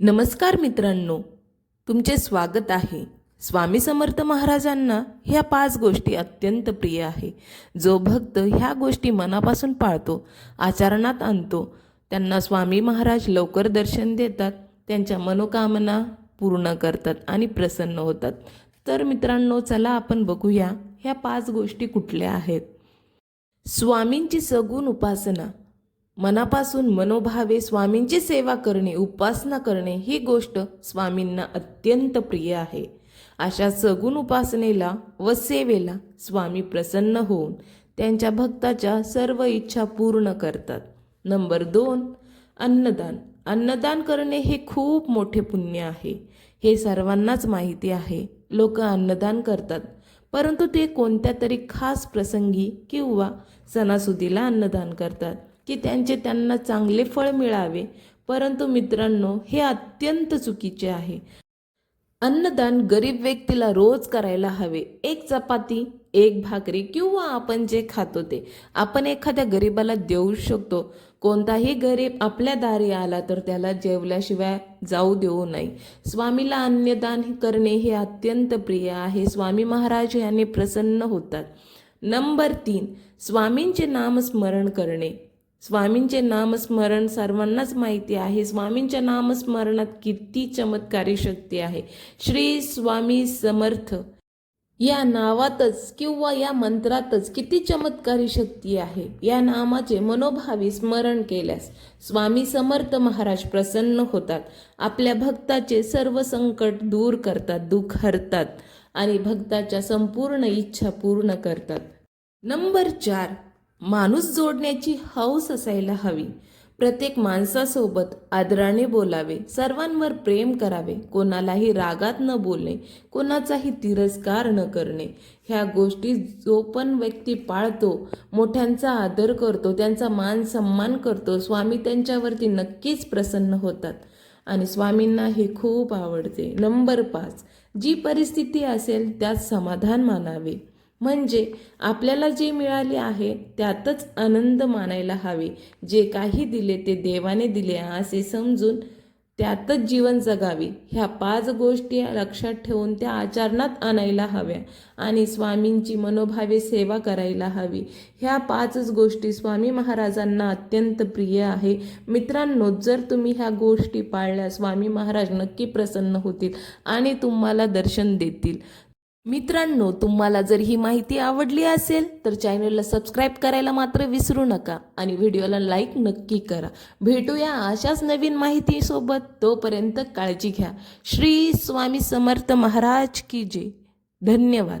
नमस्कार मित्रांनो तुमचे स्वागत आहे. स्वामी समर्थ महाराजांना ह्या पाच गोष्टी अत्यंत प्रिय आहे. जो भक्त ह्या गोष्टी मनापासून पाळतो आचरणात आणतो त्यांना स्वामी महाराज लवकर दर्शन देतात त्यांच्या मनोकामना पूर्ण करतात आणि प्रसन्न होतात. तर मित्रांनो चला आपण बघूया ह्या पाच गोष्टी कुठल्या आहेत. स्वामींची सगुण उपासना मनापासून मनोभावे स्वामींची सेवा करणे उपासना करणे ही गोष्ट स्वामींना अत्यंत प्रिय आहे. अशा सगुण उपासनेला व सेवेला स्वामी प्रसन्न होऊन त्यांच्या भक्ताच्या सर्व इच्छा पूर्ण करतात. नंबर दोन अन्नदान. अन्नदान करणे हे खूप मोठे पुण्य आहे. हे सर्वांनाच माहिती आहे. लोक अन्नदान करतात परंतु ते कोणत्या तरी खास प्रसंगी किंवा सणासुदीला अन्नदान करतात. की त्यांचे त्यांना चांगले फळ मिळावे. परंतु मित्रांनो हे अत्यंत चुकीचे आहे. अन्नदान गरीब व्यक्तीला रोज करायला हवे. एक चपाती एक भाकरी किंवा आपण जे खातो ते. आपण एखाद्या गरीबाला देऊ शकतो. कोणताही गरीब आपल्या दारी आला तर त्याला जेवल्याशिवाय जाऊ देऊ नये. स्वामीला अन्नदान करणे हे अत्यंत प्रिय आहे. स्वामी महाराज याने प्रसन्न होतात. नंबर तीन स्वामींचे नामस्मरण करणे. स्वामींचे नामस्मरण सर्वांनाच माहिती आहे. स्वामींच्या नामस्मरणात किती चमत्कारी शक्ती आहे. श्री स्वामी समर्थ. या नावातच किंवा या मंत्रातच किती चमत्कारी शक्ती आहे. या नामाचे मनोभावी स्मरण केल्यास स्वामी समर्थ महाराज प्रसन्न होतात. आपल्या भक्ताचे सर्व संकट दूर करतात दुःख हरतात आणि भक्ताच्या संपूर्ण इच्छा पूर्ण करतात. नंबर चार. माणूस जोडण्याची हौस असायला हवी. प्रत्येक माणसासोबत आदराने बोलावे सर्वांवर प्रेम करावे कोणालाही रागात न बोलणे कोणाचाही तिरस्कार न करणे. ह्या गोष्टी जो पण व्यक्ती पाळतो मोठ्यांचा आदर करतो त्यांचा मान सन्मान करतो स्वामी त्यांच्यावरती नक्कीच प्रसन्न होतात. आणि स्वामींना हे खूप आवडते. नंबर पाच जी परिस्थिती असेल त्यात समाधान मानावे. म्हणजे आपल्याला जे मिळाले आहे त्यातच आनंद मानायला हवे. जे काही दिले ते देवाने दिले असे समजून त्यातच जीवन जगावे. ह्या पाच गोष्टी लक्षात ठेवून त्या आचरणात आणायला हव्या आणि स्वामींची मनोभावे सेवा करायला हवी. ह्या पाचच गोष्टी स्वामी महाराजांना अत्यंत प्रिय आहे. मित्रांनो जर तुम्ही ह्या गोष्टी पाळल्या स्वामी महाराज नक्की प्रसन्न होतील आणि तुम्हाला दर्शन देतील. मित्रांनो तुम्हाला जर ही माहिती आवडली असेल तर चॅनलला सबस्क्राईब करायला मात्र विसरू नका आणि व्हिडिओला लाईक नक्की करा. भेटूया अशाच नवीन माहितीसोबत. तोपर्यंत काळजी घ्या. श्री स्वामी समर्थ महाराज की जय. धन्यवाद.